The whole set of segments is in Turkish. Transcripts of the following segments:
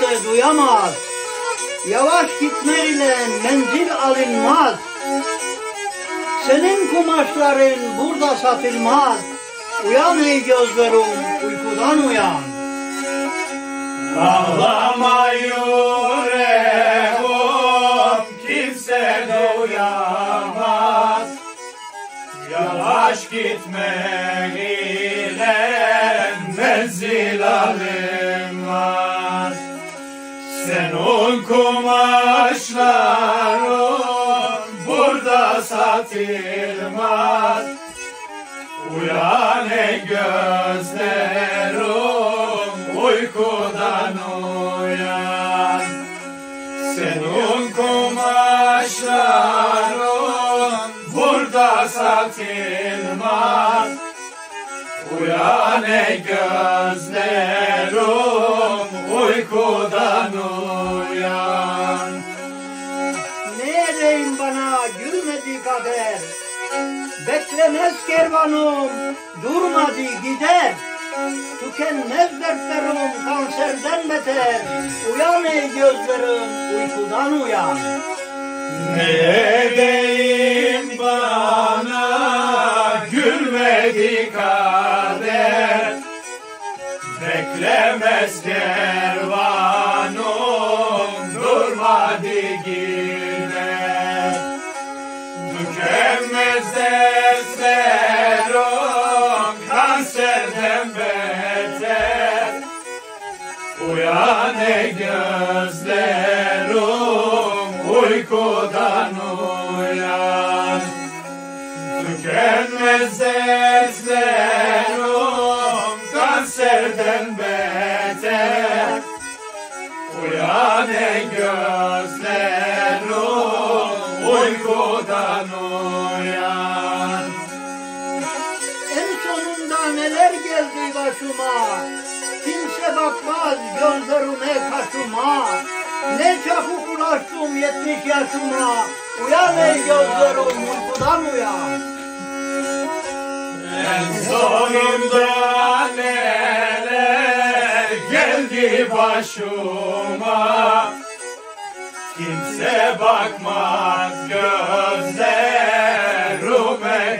kimse duyamaz. Yavaş gitme ile menzil alınmaz. Senin kumaşların burada satılmaz. Uyan ey gözlerim uykudan uyan. Ağlama yüreğim kimse duyamaz Yavaş gitmek Senin kumaşların burada satılmaz. Uyan ey gözlerim uykudan uyan. Senin kumaşların burada satılmaz. Uyan ey gözlerim uykudan Beklemez kervanım durmadı gider. Tükenmez dertlerim kanserden beter. Uyan ey gözlerim uykudan uyan. Ne edeyim bana gülmedi kader Beklemez kervanım durmadı gider Tükenmez dertlerim Ey gözlerim uykudan uyan. Tükenmez dertlerim kanserden beter. Uyan ey gözlerim uykudan uyan. En sonunda neler geldi başıma Kimse bakmaz gözlerime kaşıma Ne çabuk ulaştım yetmiş yaşıma Uyan ey gözlerim uykudan uyan. En sonunda neler geldi başıma. Kimse bakmaz gözlerime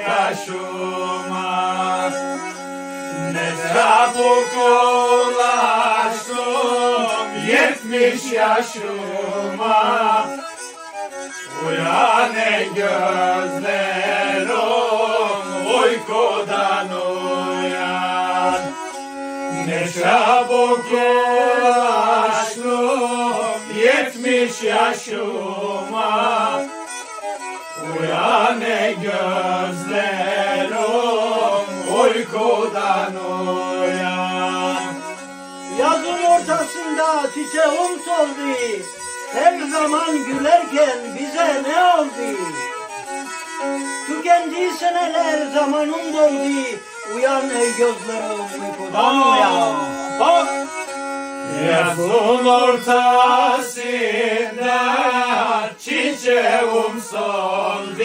kaşıma. Ne çabuk ulaştım yetmiş yaşıma Uyan ey gözlerim uykudan uyan. Ne çabuk ulaştım yetmiş yaşıma Uyan ey gözlerim uykudan uyan ortasında çiçeğim soldu Her zaman gülerken bize ne oldu? Tükendi seneler zamanım doldu. Uyan ey gözlerim uykudan uyan. Bak! Yazın ortasında çiçeğim soldu.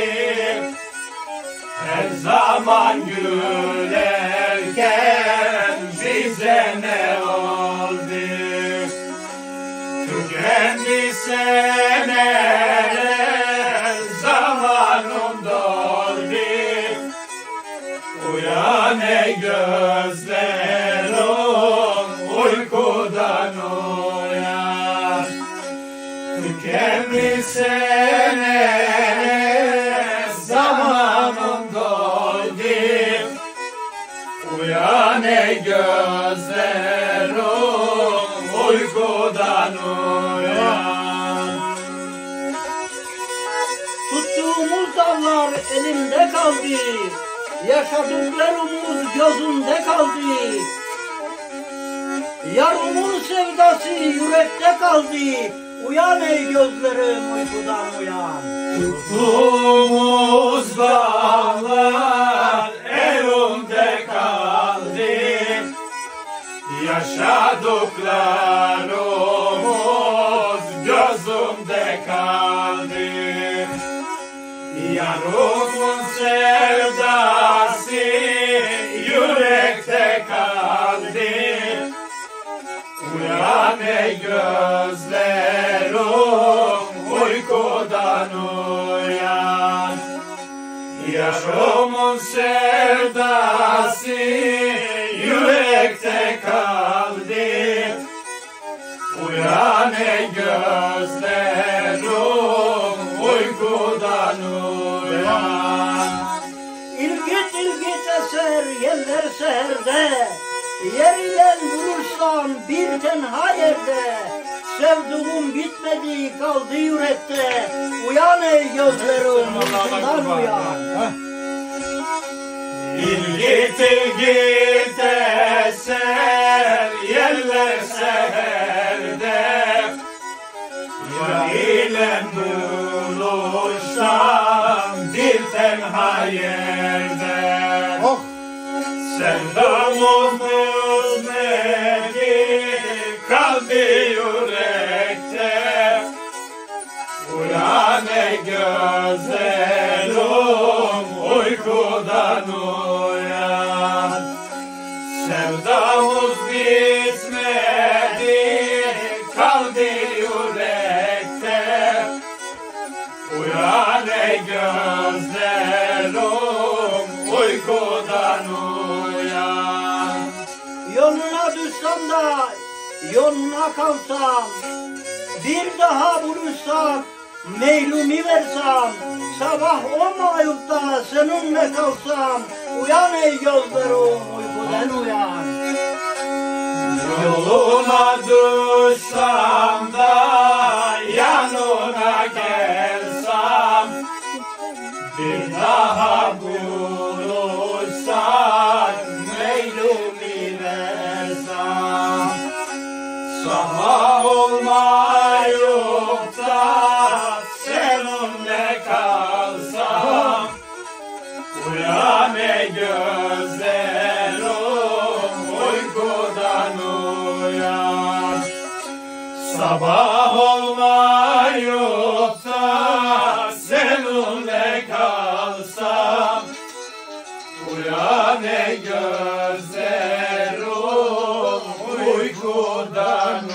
Her zaman gülerken seneler zamanım doldu Uyan gözlerim uykudan uyan. Tükenmiş seneler zamanım doldu Uyan gözlerim uykudan uyan kaldı. Yaşadıklarımız gözümde kaldı. Yarımın sevdası yürekte kaldı. Uyan ey gözlerim uykudan uyan. Tuttuğumuz Yarımın sevdası yürekte kaldı Uyan ey gözlerim uykudan uyan. Yaşamın sevdası yürekte kaldı Uyan ey gözlerim uykudan uyan ilgit eser yeller seherde Yer ile bulursan bir tenha yerde. Sevduğum bitmedi kaldı yürekte. Uyan ey gözlerim uykundan uyan. İlgit ilgit eser yerler seherde Ya ile buluşsam bir tenha yerde Sevdamız neydi kaldı yürekte Uyan ey gözlerim uykudan uyan Sevdamız bitmedi kaldı yürekte Uyan ey gözlerim uykudan uyan de yoluna kalsam Bir daha buluşsam meylumi versem Sabah olmayıp da seninle kalsam Uyan ey gözlerim uykudan uyan. Yoluna düşsem da yanına gelsem Bir daha buluşsak Sabah olmayıpsa seninle kalsam Uyan ne gözlerim oh, uykudan